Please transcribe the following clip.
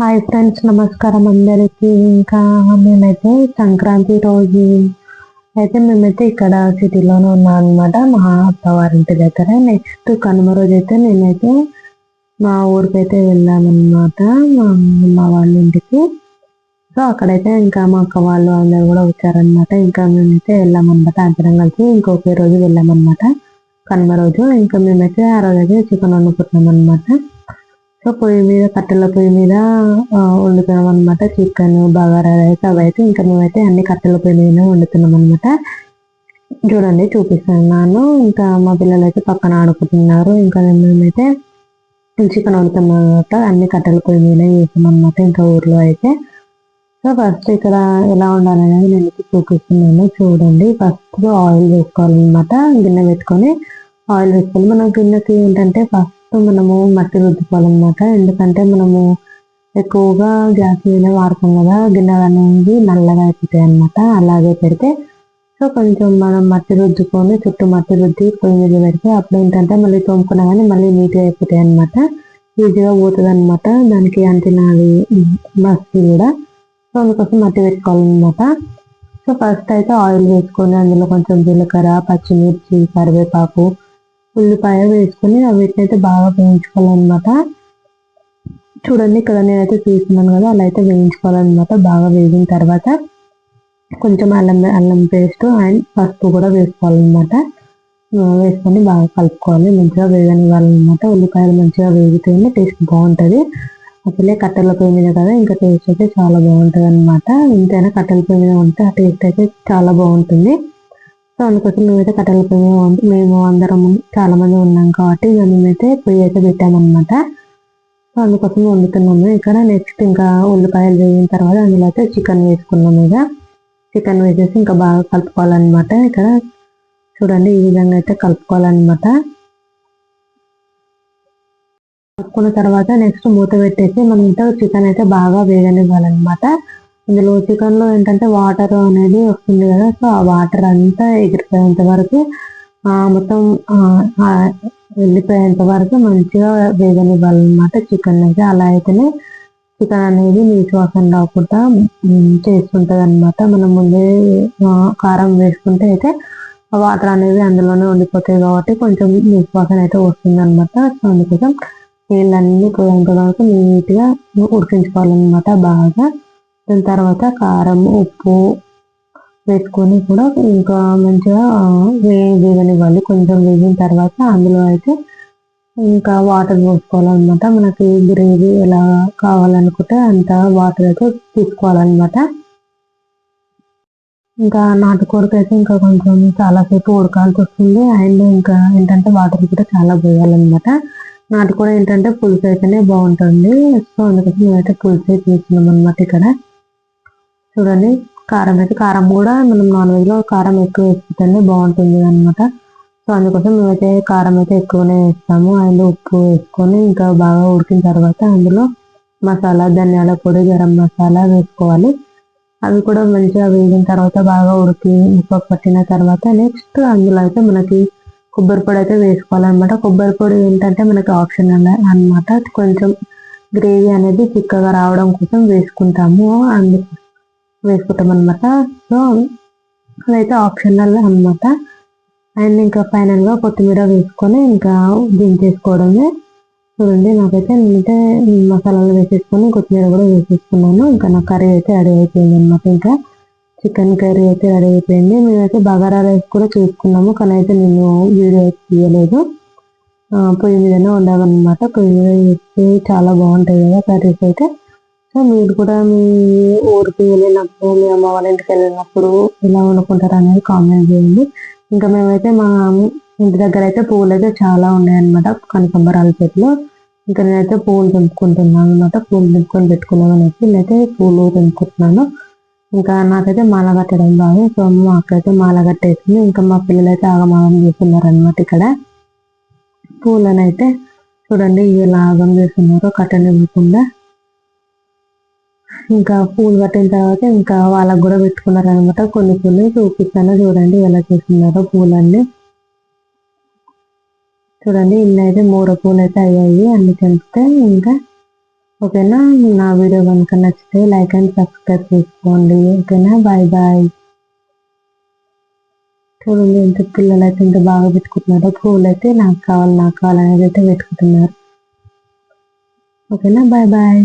Hi friends నమస్కారం అందరికీ. ఇంకా మేమైతే సంక్రాంతి రోజు అయితే మేమైతే ఇక్కడ సిటీలోనే ఉన్నాం అనమాట మా అత్తవారింటి దగ్గర. నెక్స్ట్ కనుమ రోజు అయితే నేనైతే మా ఊరికైతే వెళ్ళామన్నమాట మా మా వాళ్ళ ఇంటికి. సో అక్కడైతే ఇంకా మా అక్క వాళ్ళు అందరు కూడా వచ్చారనమాట ఇంకా మేమైతే వెళ్ళామన్నమాట అందరం కలిసి ఇంకొక రోజు వెళ్ళామన్నమాట కనుమ రోజు. ఇంకా మేమైతే ఆ రోజు అయితే చికెన్ వండుకుంటున్నాం అనమాట సో పొయ్యి మీద కట్టెల పొయ్యి మీద వండుతున్నాం అనమాట చికెన్ బగారా రైస్ అవి అయితే ఇంకా మేమైతే అన్ని కట్టెల పొయ్యి మీద వండుతున్నాం అనమాట చూడండి చూపిస్తున్నాను ఇంకా మా పిల్లలు అయితే పక్కన ఆడుకుంటున్నారు. ఇంకా మేమైతే చికెన్ వండుతున్నాం అనమాట అన్ని కట్టెల పొయ్యి మీద వేసాం అనమాట ఇంకా ఊర్లో అయితే. సో ఫస్ట్ ఇక్కడ ఎలా ఉండాలనేది నేను చూపిస్తున్నాను. చూడండి ఫస్ట్ ఆయిల్ వేసుకోవాలన్నమాట. గిన్నె పెట్టుకొని ఆయిల్ వేసుకొని మనం గిన్నెకి ఏంటంటే ఫస్ట్ మనము మట్టి రుద్దుకోవాలన్నమాట ఎందుకంటే మనము ఎక్కువగా గ్యాస్ మీద వాడతాం కదా గిన్నెలు అనేవి నల్లగా అయిపోతాయి అనమాట అలాగే పెడితే సో కొంచెం మనం మట్టి రుద్దుకొని చుట్టూ మట్టి రుద్ది పొయ్యి మీద పెడితే అప్పుడు ఏంటంటే మళ్ళీ తోముకున్నా కానీ మళ్ళీ నీట్గా అయిపోతాయి అనమాట ఈజీగా పోతుంది అనమాట దానికి అంటినాలి మస్తు కూడా సో అందుకోసం మట్టి పెట్టుకోవాలన్నమాట సో ఫస్ట్ అయితే ఆయిల్ వేసుకొని అందులో కొంచెం జీలకర్ర పచ్చిమిర్చి కరివేపాకు ఉల్లిపాయ వేసుకొని వీటినైతే అయితే బాగా వేయించుకోవాలన్నమాట. చూడండి ఇక్కడ నేనైతే చూస్తున్నాను కదా అలా అయితే వేయించుకోవాలన్నమాట బాగా వేగిన తర్వాత. కొంచెం అల్లం అల్లం పేస్ట్ అండ్ పసుపు కూడా వేసుకోవాలన్నమాట. వేసుకొని బాగా కలుపుకోవాలి మంచిగా వేగనివ్వాలన్నమాట. ఉల్లిపాయలు మంచిగా వేగితేనే టేస్ట్ బాగుంటుంది. అసలే కట్టెల పొయ్యి మీద కదా ఇంకా టేస్ట్ అయితే చాలా బాగుంటుంది అనమాట ఇంతైనా కట్టెల పొయ్యి మీద ఉంటే ఆ టేస్ట్ అయితే చాలా బాగుంటుంది. సో అందుకోసం మేమైతే కట్టెల పొయ్యి మేము అందరం చాలా మంది ఉన్నాం కాబట్టి మేమైతే పొయ్యి అయితే పెట్టామన్నమాట. సో అందుకోసం వండుతున్నాము. ఇక్కడ నెక్స్ట్ ఇంకా ఉల్లిపాయలు వేగిన తర్వాత అందులో అయితే చికెన్ వేసుకున్నాము ఇక. చికెన్ వేసేసి ఇంకా బాగా కలుపుకోవాలన్నమాట. ఇక్కడ చూడండి ఈ విధంగా అయితే కలుపుకోవాలన్నమాట. కలుపుకున్న తర్వాత నెక్స్ట్ మూత పెట్టేసి మనం చికెన్ అయితే బాగా వేగనివ్వాలన్నమాట. ఇందులో చికెన్లో ఏంటంటే వాటర్ అనేది వస్తుంది కదా. సో ఆ వాటర్ అంతా ఎగిరిపోయేంత వరకు మొత్తం వెళ్ళిపోయేంత వరకు మంచిగా వేగనివ్వాలన్నమాట చికెన్ అయితే. అలా అయితేనే చికెన్ అనేది నీటి వాసన రాకుండా చేసుకుంటుంది అనమాట మనం ముందే కారం వేసుకుంటే అయితే ఆ వాటర్ అనేవి అందులోనే ఉండిపోతాయి కాబట్టి కొంచెం నీటి వాసన అయితే వస్తుంది అనమాట సో అందుకోసం నీళ్ళన్నీ పోయేంత వరకు నీట్గా ఉడికించుకోవాలన్నమాట బాగా. దాని తర్వాత కారం ఉప్పు వేసుకొని కూడా ఇంకా మంచిగా వేగనివ్వాలి. కొంచెం వేగిన తర్వాత అందులో అయితే ఇంకా వాటర్ పోసుకోవాలన్నమాట. మనకి గ్రేవీ ఎలా కావాలనుకుంటే అంత వాటర్ అయితే తీసుకోవాలన్నమాట. ఇంకా నాటుకోడికి అయితే ఇంకా కొంచెం చాలాసేపు ఉడకాల్సి వస్తుంది. అండ్ ఇంకా ఏంటంటే వాటర్ కూడా చాలా పోయాలన్నమాట. నాటుకోడి ఏంటంటే పులుసు అయితేనే బాగుంటుంది. సో అందుకోసం మేమైతే పులుసు అయితే తీసుకున్నాం అనమాట ఇక్కడ. చూడండి కారం అయితే కారం కూడా మనం నాన్ వెజ్లో కారం ఎక్కువ వేసుకుంటే బాగుంటుంది అనమాట సో అందుకోసం మేమైతే కారం అయితే ఎక్కువనే వేస్తాము. అండ్ ఉప్పు వేసుకొని ఇంకా బాగా ఉడికిన తర్వాత అందులో మసాలా ధనియాల పొడి గరం మసాలా వేసుకోవాలి. అవి కూడా మంచిగా వేగిన తర్వాత బాగా ఉడికి ఉప్పు పట్టిన తర్వాత నెక్స్ట్ అందులో అయితే మనకి కొబ్బరి పొడి అయితే వేసుకోవాలన్నమాట. కొబ్బరి పొడి ఏంటంటే మనకి ఆప్షన్ అనమాట కొంచెం గ్రేవీ అనేది చిక్కగా రావడం కోసం వేసుకుంటాము. అందుకు వేసుకుంటాం అనమాట సో అదైతే ఆప్షనల్ అనమాట అండ్ ఇంకా ఫైనల్గా కొత్తిమీర వేసుకొని ఇంకా దించేసుకోవడమే. చూడండి నాకైతే నేనైతే మసాలాలు వేసేసుకొని కొత్తిమీర కూడా వేసేసుకున్నాను. ఇంకా నా కర్రీ అయితే రెడీ అయిపోయింది అనమాట ఇంకా చికెన్ కర్రీ అయితే రెడీ అయిపోయింది. మేమైతే బగారా రైస్ కూడా చూసుకున్నాము కానీ అయితే నేను వీడియో తీయలేదు. పొయ్యి మీదనే వండామన్నమాట పొయ్యి మీద వేస్తే చాలా బాగుంటాయి కదా కర్రీస్ అయితే. సో మీరు కూడా మీ ఊరికి వెళ్ళినప్పుడు మీ అమ్మ వాళ్ళ ఇంటికి వెళ్ళినప్పుడు ఎలా వండుకుంటారు అనేది కామెంట్ చేయండి. ఇంకా మేమైతే మా ఇంటి దగ్గర అయితే పువ్వులు అయితే చాలా ఉన్నాయన్నమాట. కనకంబరాల చెట్లు. ఇంకా నేనైతే పువ్వులు తెంపుకుంటున్నాను అనమాట పువ్వులు తెంపుకొని పెట్టుకున్నాను అనేసి నేనైతే పూలు తెంపుకుంటున్నాను. ఇంకా నాకైతే మాల కట్టడం బాగా సో మా అక్కడైతే మాల కట్టేసింది. ఇంకా మా పిల్లలు అయితే ఆగమాగం చేస్తున్నారు అనమాట ఇక్కడ. పూలను అయితే చూడండి ఇలా లాగం చేస్తున్నారు కట్టనివ్వకుండా ఇంకా పూలు కట్టిన తర్వాత ఇంకా వాళ్ళకు కూడా పెట్టుకున్నారు అనమాట కొన్ని కొన్ని చూపిస్తాను. చూడండి ఎలా చేస్తున్నారో పూలన్నీ. చూడండి ఇల్లు అయితే మూడు పూలు అయితే అయ్యాయి. అన్ని తెంపితే ఇంకా ఓకేనా? నా వీడియో కనుక నచ్చితే లైక్ అండ్ సబ్స్క్రైబ్ చేసుకోండి. ఓకేనా? Bye bye. చూడండి ఎంత పిల్లలు అయితే ఎంత బాగా పెట్టుకుంటున్నారో పూలు అయితే నాకు కావాలి నాకు కావాలి అనేది అయితే పెట్టుకుంటున్నారు. ఓకేనా? Bye bye.